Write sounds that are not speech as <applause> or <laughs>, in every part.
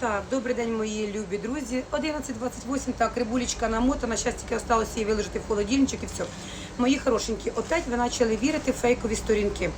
Так, добрий день, мої любі друзі. 11.28, так, рибулечка намотана, зараз тільки осталося її виложити в холодильничок і все. Мої хорошенькі, опять ви почали вірити в фейкові сторінки.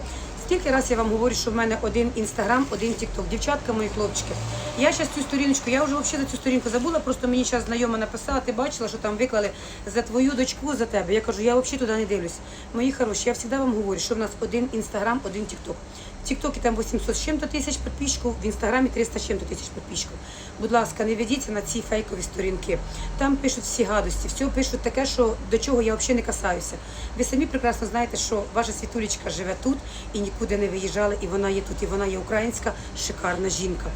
Скільки раз я вам говорю, що в мене один інстаграм, один тікток. Дівчатка, мої хлопчики. Я зараз цю сторіночку, я вже взагалі за цю сторінку забула, просто мені зараз знайома написала, ти бачила, що там виклали за твою дочку, за тебе. Я кажу, я взагалі туди не дивлюсь. Мої хороші, я завжди вам говорю, що в нас один інстаграм, один тікток. В Тіктокі там 800 з чим-то тисяч підписчиків, в інстаграмі 300 з чим-то тисяч підписчиків. Будь ласка, не ведіться на ці фейкові сторінки. Там пишуть всі гадості, все пишуть таке, що до чого я взагалі не касаюся. Ви самі прекрасно знаєте, що ваша світулечка живе тут і нікуди не виїжджала, і вона є тут, і вона є українська, шикарна жінка.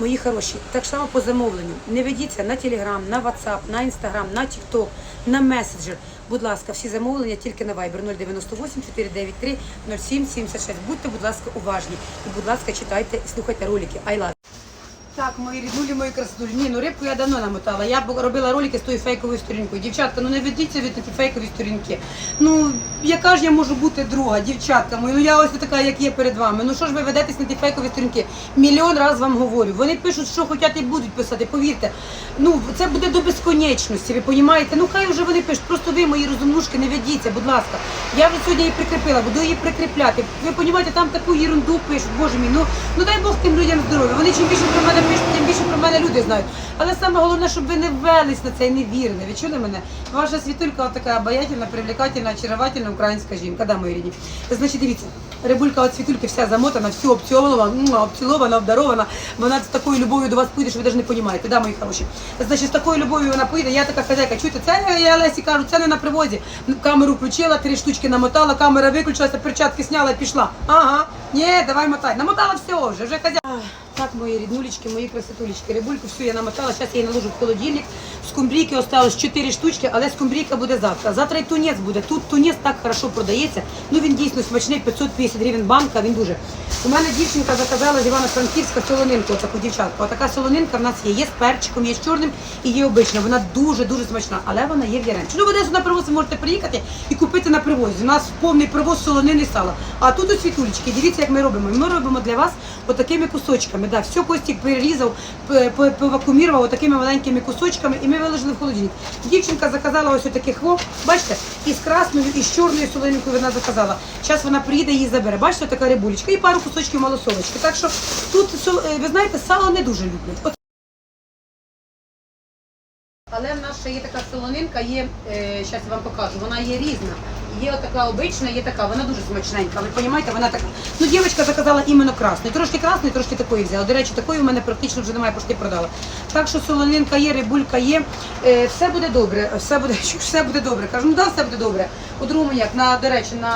Мої хороші, так само по замовленню. Не ведіться на Телеграм, на WhatsApp, на Instagram, на TikTok, на меседжер. Будь ласка, всі замовлення тільки на Viber 098 493 0776. Будьте, будь ласка, уважні. І, будь ласка, читайте і слухайте ролики. I love. Так, мої ріднулі, мої красотулі. Ні, ну рибку я давно намотала. Я робила ролики з тою фейковою сторінкою. Дівчатка, ну не ведіться від такі фейкові сторінки. Ну, яка ж я можу бути друга, дівчатка мої? Ну я ось така, як є перед вами. Ну що ж ви ведетесь на ті фейкові сторінки? Мільйон раз вам говорю. Вони пишуть, що хочуть і будуть писати. Повірте. Ну це буде до безконечності. Ви розумієте? Ну хай вже вони пишуть. Просто ви, мої розумнушки, не ведіться, будь ласка. Я вже сьогодні її прикріпила, буду її прикріпляти. Ви розумієте, там таку ерунду пишуть, боже мій. Ну ну дай Бог тим людям здоров'я. Вони чим більше про мене пишуть, тим більше про мене люди знають. Але саме головне, щоб ви не ввелись на це і не вірили. Ви чули мене? Ваша світулька така обаятельна, привлекательна, очаровательна українська жінка. Да, мої рідні. Значить, дивіться, рибулька от світульки вся замотана, всю обцьована, м, обцілована, обдарована. Вона з такою любов'ю до вас поїде, що ви навіть не розумієте, да, мої хороші. Значить, з такою любов'ю вона поїде. Я така хазяйка, чуєте, це я Лесі кажу, це не на привозі. Камеру включила, три штучки намотала, камера виключилася, перчатки сняла і пішла. Ага, ні, давай мотай. Намотала все вже, вже хазяйка. Так, мої ріднулечки, мої красотулечки, рибульку всю я намотала, зараз я її наложу в холодильник. Скумбрійки осталось 4 штучки, але скумбрійка буде завтра. Завтра і тунець буде. Тут тунець так хорошо продається. Ну він дійсно смачний, 550 гривень банка, він дуже. У мене дівчинка заказала з Івано-Франківська солонинку, таку дівчатку. Отака солонинка в нас є. Є з перчиком, є з чорним і є обична. Вона дуже-дуже смачна, але вона є в Яремчі. Ну, в Одесу на привоз можете приїхати і купити на привозі. У нас повний привоз солонини сала. А тут у світулечки, дивіться, як ми робимо. Ми робимо для вас отакими кусочками. Да, все Костік перерізав, п- п- отакими маленькими кусочками, і ми виложили в холодильник. Дівчинка заказала ось отаких во, бачите, і з красною, і з чорною солонинкою вона заказала. Зараз вона приїде її забере. Бачите, така рибулечка і пару кусочків малосолочки. Так що тут е, ви знаєте, сало не дуже люблять. Але в нас ще є така солонинка, є, зараз я вам покажу, вона є різна. Є така обична, є така, вона дуже смачненька. Ви розумієте, вона така. Ну, дівчинка заказала іменно красний. Трошки красний, трошки такої взяла. До речі, такої в мене практично вже немає, пошти продала. Так що солонинка є, рибулька є. Е, все буде добре, все буде, <laughs> все буде добре. Кажу, ну да, все буде добре. По-другому як, на, до речі, на,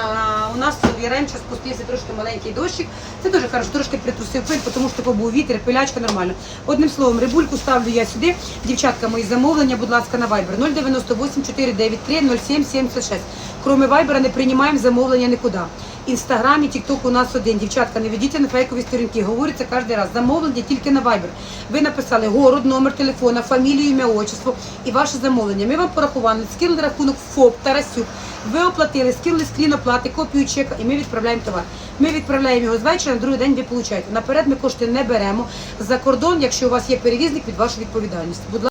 у нас в Яремча спустився трошки маленький дощик. Це дуже хорошо, трошки притрусив пиль, тому що був вітер, пилячка нормально. Одним словом, рибульку ставлю я сюди. Дівчатка, мої замовлення, будь ласка, на Viber 098 493 0776. Кроме Viber не приймаємо замовлення нікуди. Інстаграмі, Тікток у нас один. Дівчатка, не ведіться на фейкові сторінки. Говориться кожен раз. Замовлення тільки на Viber. Ви написали город, номер телефона, фамілію, ім'я, отчество і ваше замовлення. Ми вам порахували, скинули рахунок ФОП, Тарасюк. Ви оплатили, скинули скрін оплати, копію чека, і ми відправляємо товар. Ми відправляємо його з вечора, на другий день ви получаєте. Наперед ми кошти не беремо. За кордон, якщо у вас є перевізник, під вашу відповідальність.